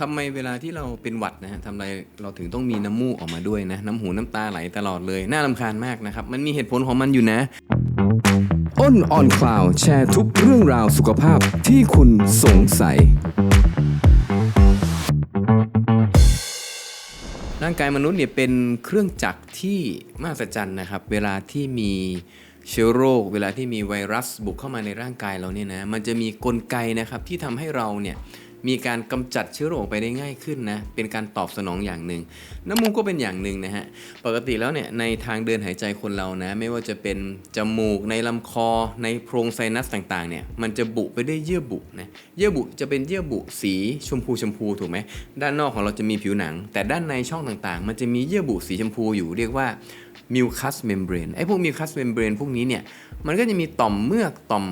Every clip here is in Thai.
ทำไมเวลาที่เราเป็นหวัดนะฮะทำไมเราถึงต้องมีน้ำมูกออกมาด้วยนะ น้ำหูน้ำตาไหลตลอดเลย น่ารำคาญมากนะครับ มันมีเหตุผลของมันอยู่นะ อ้นออนคลาวแชร์ทุกเรื่องราวสุขภาพที่คุณสงสัย ร่างกายมนุษย์เนี่ยเป็นเครื่องจักรที่มหัศจรรย์นะครับ เวลาที่มีเชื้อโรค เวลาที่มีไวรัสบุกเข้ามาในร่างกายเราเนี่ยนะ มันจะมีกลไกนะครับที่ทำให้เราเนี่ย มีการกำจัดเชื้อโรคไปได้ง่ายขึ้นนะ เป็นการตอบสนองอย่างหนึ่ง น้ำมูกก็เป็นอย่างหนึ่งนะฮะ ปกติแล้วเนี่ยในทางเดินหายใจคนเรานะ ไม่ว่าจะเป็นจมูกในลำคอ ในโพรงไซนัสต่างๆเนี่ย มันจะบุไปด้วยเยื่อบุนะ เยื่อบุจะเป็นเยื่อบุสีชมพูชมพูถูกไหม ด้านนอกของเราจะมีผิวหนัง แต่ด้านในช่องต่างๆ มันจะมีเยื่อบุสีชมพูอยู่เรียกว่ามิวคัสเมมเบรนไอ้พวกมิวคัสเมมเบรนพวกนี้เนี่ย มันก็จะมีต่อมเมือกต่อม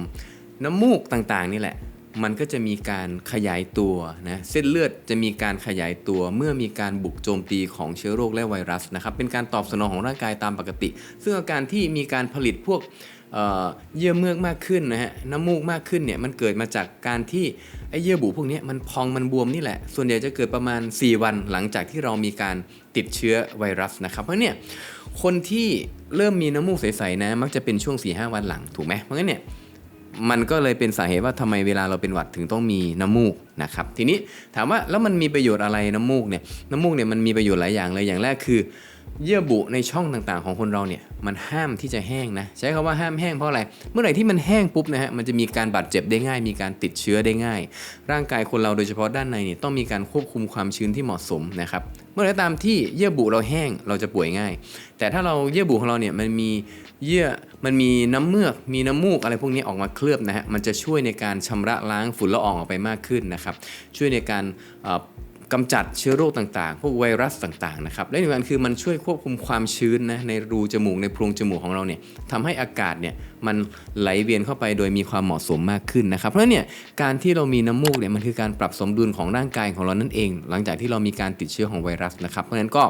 น้ำมูกต่างๆนี่แหละ มันก็จะมีการขยายตัวนะเส้นเลือดจะมีการขยายตัวเมื่อมีการบุกโจมตีของเชื้อโรคและไวรัสนะครับเป็นการตอบสนองของร่างกายตามปกติ ซึ่งอาการที่มีการผลิตพวกเเยื่อเมือกมากขึ้นนะฮะน้ำมูกมากขึ้นเนี่ยมันเกิดมาจากการที่ไอ้เยื่อบุพวกนี้มันพองมันบวมนี่แหละ ส่วนใหญ่จะเกิดประมาณ 4 วันหลังจากที่เรามีการติดเชื้อไวรัสนะครับเพราะเนี่ยคนที่เริ่มมีน้ำมูกใสๆนะมักจะเป็นช่วง4-5วันหลังถูกไหมเพราะงั้นเนี่ย มันก็เลยเป็นสาเหตุว่าทำไมเวลาเราเป็นหวัดถึงต้องมีน้ำมูกนะครับทีนี้ถามว่าแล้วมันมีประโยชน์อะไรน้ำมูกเนี่ยน้ำมูกเนี่ยมันมีประโยชน์หลายอย่างเลยอย่างแรกคือ เยื่อบุในช่องต่างๆ ของคนเราเนี่ยมันห้ามที่จะแห้งนะใช้คำว่าห้ามแห้งเพราะอะไร เมื่อไหร่ที่มันแห้งปุ๊บนะฮะมันจะมีการบาดเจ็บได้ง่าย มีการติดเชื้อได้ง่าย ร่างกายคนเราโดยเฉพาะด้านในเนี่ยต้องมีการควบคุมความชื้นที่เหมาะสมนะครับเมื่อไหร่ตามที่เยื่อบุเราแห้งเราจะป่วยง่าย แต่ถ้าเราเยื่อบุของเราเนี่ยมันมีเยื่อมันมีน้ำเมือก มีน้ำมูกอะไรพวกนี้ออกมาเคลือบนะฮะมันจะช่วยในการชำระล้างฝุ่นละอองออกไปมากขึ้นนะครับช่วยในการ กำจัดเชื้อโรคต่างๆ พวกไวรัสต่างๆนะครับ และอีกอย่างคือมันช่วยควบคุมความชื้นนะในรูจมูกในโพรงจมูกของเราเนี่ยทำให้อากาศเนี่ยมันไหลเวียนเข้าไปโดยมีความเหมาะสมมากขึ้นนะครับ เพราะนั้นเนี่ยการที่เรามีน้ำมูกเนี่ยมันคือการปรับสมดุลของร่างกายของเรานั่นเอง หลังจากที่เรามีการติดเชื้อของไวรัสนะครับ เพราะฉะนั้นก็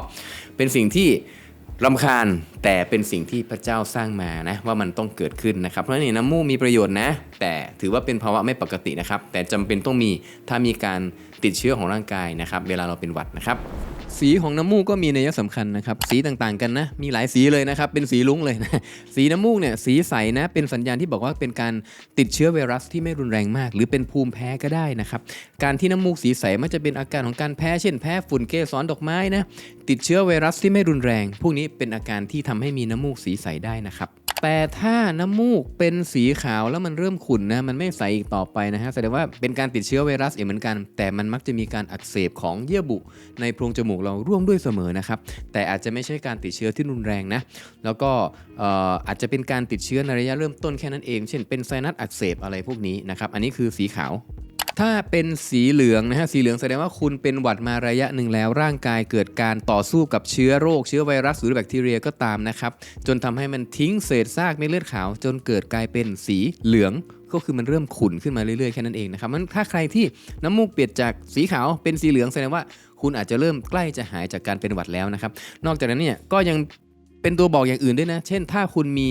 เป็นสิ่งที่ รำคาญแต่เป็นสิ่งที่พระเจ้าสร้างมานะว่ามันต้องเกิดขึ้นนะครับ เพราะฉะนั้นเนยน้ำมูกมีประโยชน์นะ แต่ถือว่าเป็นภาวะไม่ปกตินะครับ แต่จำเป็นต้องมีถ้ามีการติดเชื้อของร่างกายนะครับ เวลาเราเป็นหวัดนะครับ สีของน้ำมูกก็มีนัยสำคัญนะครับ สีต่างๆกันนะ มีหลายสีเลยนะครับ เป็นสีลุ้งเลยนะ สีน้ำมูกเนี่ย สีใสนะ เป็นสัญญาณที่บอกว่าเป็นการติดเชื้อไวรัสที่ไม่รุนแรงมาก หรือเป็นภูมิแพ้ก็ได้นะครับ การที่น้ำมูกสีใสมันจะเป็นอาการของการแพ้ เช่น แพ้ฝุ่นเกสรดอกไม้นะ ติดเชื้อไวรัสที่ไม่รุนแรง พวกนี้เป็นอาการที่ทำให้มีน้ำมูกสีใสได้นะครับ แต่ถ้าน้ำมูกเป็นสีขาวแล้วมันเริ่มขุ่นนะมันไม่ใสอีกต่อไปนะฮะแสดงว่าเป็นการติดเชื้อไวรัสเอีกเหมือนกัน แต่มันมักจะมีการอักเสบของเยื่อบุ ในโพรงจมูกเราร่วมด้วยเสมอนะครับแต่อาจจะไม่ใช่การติดเชื้อที่รุนแรงนะแล้วก็อาจจะเป็นการติดเชื้อในระยะเริ่มต้นแค่นั้นเอง เช่นเป็นไซนัสอักเสบอะไรพวกนี้นะครับอันนี้คือสีขาว ถ้าเป็นสีเหลืองนะฮะสีเหลืองแสดงว่าคุณเป็นหวัดมาระยะหนึ่งแล้ว ร่างกายเกิดการต่อสู้กับเชื้อโรค เชื้อไวรัสหรือแบคทีเรียก็ตามนะครับ จนทำให้มันทิ้งเศษซากเม็ดเลือดขาว จนเกิดกลายเป็นสีเหลืองก็คือมันเริ่มขุ่นขึ้นมาเรื่อยๆแค่นั้นเองนะครับมันถ้าใครที่น้ำมูกเปลี่ยนจากสีขาวเป็นสีเหลืองแสดงว่าคุณอาจจะเริ่มใกล้จะหายจากการเป็นหวัดแล้วนะครับ นอกจากนั้นเนี่ยก็ยังเป็นตัวบอกอย่างอื่นด้วยนะ เช่น ถ้าคุณมี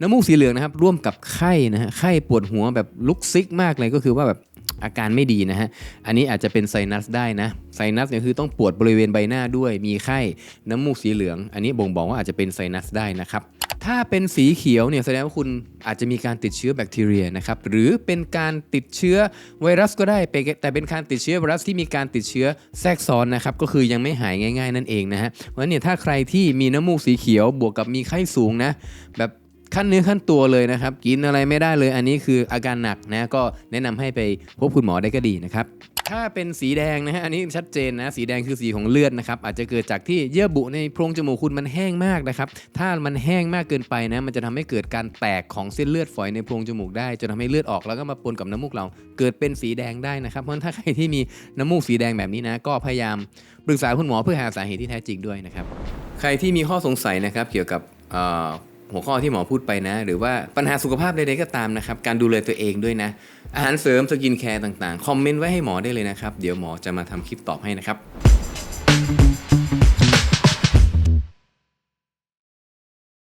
น้ำมูกสีเหลืองนะครับ ร่วมกับไข้นะฮะไข้ปวดหัวแบบลุกซิกมากเลยก็คือว่าแบบ อาการไม่ดีนะฮะ อันนี้อาจจะเป็นไซนัสได้นะ ไซนัสเนี่ยคือต้องปวดบริเวณใบหน้าด้วย มีไข้ น้ำมูกสีเหลือง อันนี้บ่งบอกว่าอาจจะเป็นไซนัสได้นะครับ ถ้าเป็นสีเขียวเนี่ยแสดงว่าคุณอาจจะมีการติดเชื้อแบคทีเรียนะครับ หรือเป็นการติดเชื้อไวรัสก็ได้ แต่เป็นการติดเชื้อไวรัสที่มีการติดเชื้อแทรกซ้อนนะครับ ก็คือยังไม่หายง่าย ๆ นั่นเองนะฮะ เพราะฉะนั้นเนี่ยถ้าใครที่มีน้ำมูกสีเขียวบวกกับมีไข้สูงนะ แบบ ขั้นเนื้อขั้นตัวเลยนะครับ กินอะไรไม่ได้เลย อันนี้คืออาการหนักนะก็แนะนำให้ไปพบคุณหมอได้ก็ดีนะครับถ้าเป็นสีแดงนะฮะอันนี้ชัดเจนนะสีแดงคือสีของเลือดนะครับอาจจะเกิดจากที่เยื่อบุในโพรงจมูกคุณมันแห้งมากนะครับถ้ามันแห้งมากเกินไปนะมันจะทำให้เกิดการแตกของเส้นเลือดฝอยในโพรงจมูกได้จนทำให้เลือดออกแล้วก็มาปนกับน้ำมูกเรา เกิดเป็นสีแดงได้นะครับเพราะถ้าใครที่มีน้ำมูกสีแดงแบบนี้นะก็พยายามปรึกษาคุณหมอเพื่อหาสาเหตุที่แท้จริงด้วยนะครับใครที่มีข้อสงสัยนะครับเกี่ยวกับ หัวข้อที่หมอพูดไปนะ หรือว่าปัญหาสุขภาพใดๆก็ตามนะครับ การดูแลตัวเองด้วยนะ อาหารเสริมสกินแคร์ต่างๆ คอมเมนต์ไว้ให้หมอได้เลยนะครับ เดี๋ยวหมอจะมาทำคลิปตอบให้นะครับ